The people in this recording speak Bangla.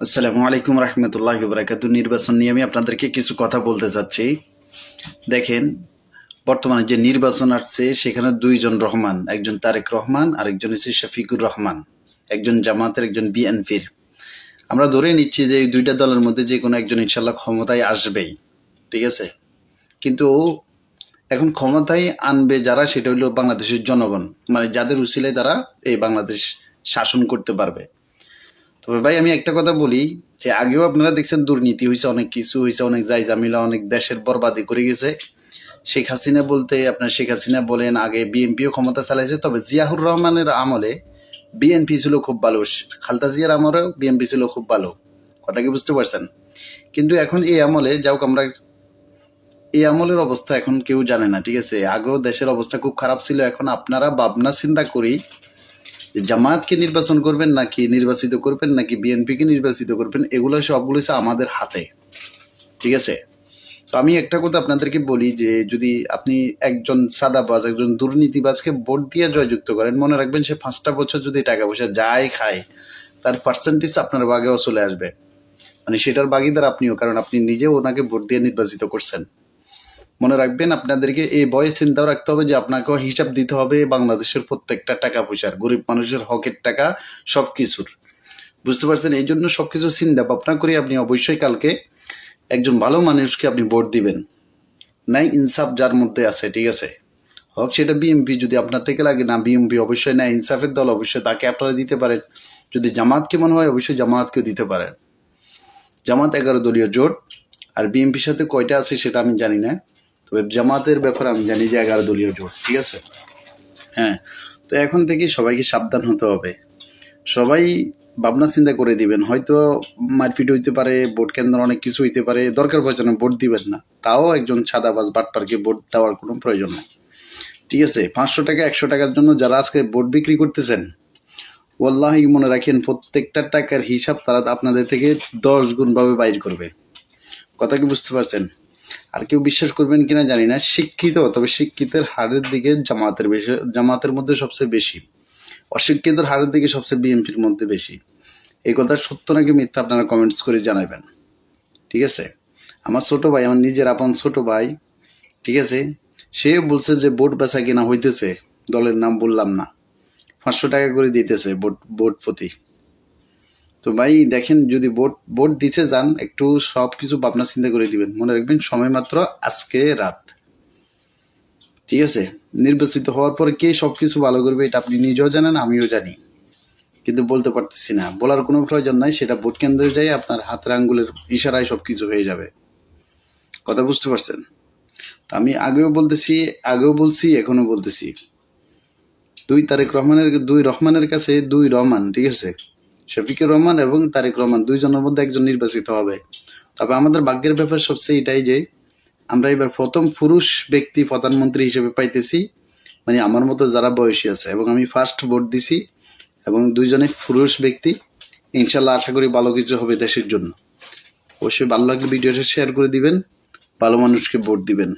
আসসালামু আলাইকুম রহমতুল্লাহ বরাকাতু নির্বাচন নিয়ে আমি আপনাদেরকে কিছু কথা বলতে চাচ্ছি। দেখেন, বর্তমানে যে নির্বাচন আসছে, সেখানে দুইজন রহমান, একজন তারেক রহমান আর একজন হচ্ছে শফিকুর রহমান, একজন জামাতের, একজন বিএনপির। আমরা ধরে নিচ্ছি যে এই দুইটা দলের মধ্যে যে কোনো একজন ইনশাল্লাহ ক্ষমতায় আসবেই, ঠিক আছে? কিন্তু এখন ক্ষমতায় আনবে যারা, সেটা হলো বাংলাদেশের জনগণ মানে যাদের উচিলায় তারা এই বাংলাদেশ শাসন করতে পারবে। তবে ভাই, আমি একটা কথা বলি যে আগেও আপনারা দেখছেন দুর্নীতি হয়েছে অনেক কিছু হয়েছে অনেক যাই জামিলা অনেক দেশের বরবাদি করে গেছে। শেখ হাসিনা বলতে আপনার শেখ হাসিনা বলেন, আগে বিএনপিও ক্ষমতা চালাইছে, তবে জিয়াউর রহমানের আমলে বিএনপি ছিল খুব ভালো। খালতা জিয়ার আমলেও বিএনপি ছিল খুব ভালো। কথা কি বুঝতে পারছেন? কিন্তু এখন এই আমলে, যাও আমরা, এই আমলের অবস্থা এখন কেউ জানে না, ঠিক আছে? আগেও দেশের অবস্থা খুব খারাপ ছিল, এখন আপনারা ভাবনা চিন্তা করি যে জামায়াতকে নির্বাচন করবেন নাকি নির্বাচিত করবেন নাকি বিএনপিকে নির্বাচিত করবেন, এগুলো সবগুলো আমাদের হাতে। ঠিক আছে? তো আমি একটা কথা আপনাদেরকে বলি যে, যদি আপনি একজন সাদাবাজ, একজন দুর্নীতিবাজকে ভোট দিয়ে জয়যুক্ত করেন, মনে রাখবেন সে পাঁচটা বছর যদি টাকা পয়সা যাই খায়, তার পার্সেন্টেজ আপনার বাগেও চলে আসবে। মানে সেটার বাগিদার আপনিও, কারণ আপনি নিজে ওনাকে ভোট দিয়ে নির্বাচিত করছেন। মনে রাখবেন, আপনাদেরকে এই বয়স চিন্তাও রাখতে হবে যে আপনাকেও হিসাব দিতে হবে বাংলাদেশের প্রত্যেকটা টাকা পয়সার, গরিব মানুষের হকের টাকা সব কিছুর বুঝতে পারছেন? এই জন্য সব কিছু চিন্তা ভাবনা করে আপনি অবশ্যই কালকে একজন ভালো মানুষকে আপনি ভোট দিবেন। নাই ইনসাফ যার মধ্যে আছে, ঠিক আছে? হোক, সেটা বিএমপি যদি আপনার থেকে লাগে না বিএমপি অবশ্যই না ইনসাফের দল, অবশ্যই তাকে আপনারা দিতে পারেন। যদি জামাতকে মনে হয়, অবশ্যই জামাতকেও দিতে পারেন। জামাত এগারো দলীয় জোট, আর বিএনপির সাথে কয়টা আছে সেটা আমি জানি না। তবে জামাতের ব্যাপারে আমি জানি যে এগারো দলীয় জোট, ঠিক আছে? হ্যাঁ তো এখন থেকে সবাইকে সাবধান হতে হবে। সবাই ভাবনা চিন্তা করে দিবেন, হয়তো মারপিট হইতে পারে, ভোট কেন্দ্র অনেক কিছু হইতে পারে, দরকার প্রয়োজন ভোট দিবেন না। তাও একজন সাদাবাজ বাটপারকে ভোট দেওয়ার কোনো প্রয়োজন নেই। ঠিক আছে, পাঁচশো টাকা, একশো টাকার জন্য যারা আজকে ভোট বিক্রি করতেছেন, ওয়াল্লাহি মনে রাখেন প্রত্যেকটা টাকার হিসাব তারা আপনাদের থেকে দশ গুণভাবে বাইর করবে। কথা কি বুঝতে পারছেন? আর কেউ বিশ্বাস করবেন কিনা জানি না, শিক্ষিত, তবে শিক্ষিতের হারের দিকে জামাতের বেশি জামাতের মধ্যে সবচেয়ে বেশি। অশিক্ষিতর হারের দিকে সবচেয়ে বিএনপির মধ্যে বেশি। এই কথা সত্য নাকি মিথ্যা আপনারা কমেন্টস করে জানাবেন। ঠিক আছে? আমার ছোট ভাই, আমার নিজের আপন ছোট ভাই, ঠিক আছে? সে বলছে যে ভোট বেচা কিনা হইতেছে। দলের নাম বললাম না। পাঁচশো টাকা করে দিতেছে ভোট ভোট প্রতি। তো ভাই দেখেন, যদি ভোট ভোট দিতে যান, একটু সব কিছু ভাবনা চিন্তা করে দিবেন। মনে রাখবেন, সময় মাত্র আজকে রাত। ঠিক আছে? নির্বাচিত হওয়ার পরে কে সব কিছু ভালো করবে, এটা আপনি নিজেও জানেন, আমিও জানি। কিন্তু বলতে পারতেছি না। বলার কোনো প্রয়োজন নাই, সেটা ভোট কেন্দ্রে যাই আপনার হাতের আঙ্গুলের ইশারায় সব কিছু হয়ে যাবে। কথা বুঝতে পারছেন? তা আমি আগেও বলতেছি, আগেও বলছি এখনও বলতেছি। দুই তারেক রহমানের, দুই রহমানের কাছে দুই রহমান, ঠিক আছে? শফিকুর রহমান এবং তারেক রহমান দুইজনের মধ্যে একজন নির্বাচিত হবে। তবে আমাদের ভাগ্যের ব্যাপার সবচেয়ে এটাই যে, আমরা এবার প্রথম পুরুষ ব্যক্তি প্রধানমন্ত্রী হিসেবে পাইতেছি। মানে আমার মতো যারা বয়সী আছে, এবং আমি ফার্স্ট ভোট দিছি, এবং দুইজনে পুরুষ ব্যক্তি। ইনশাল্লাহ আশা করি ভালো কিছু হবে দেশের জন্য। অবশ্যই ভালো লাগলে ভিডিওটা শেয়ার করে দিবেন, ভালো মানুষকে ভোট দিবেন।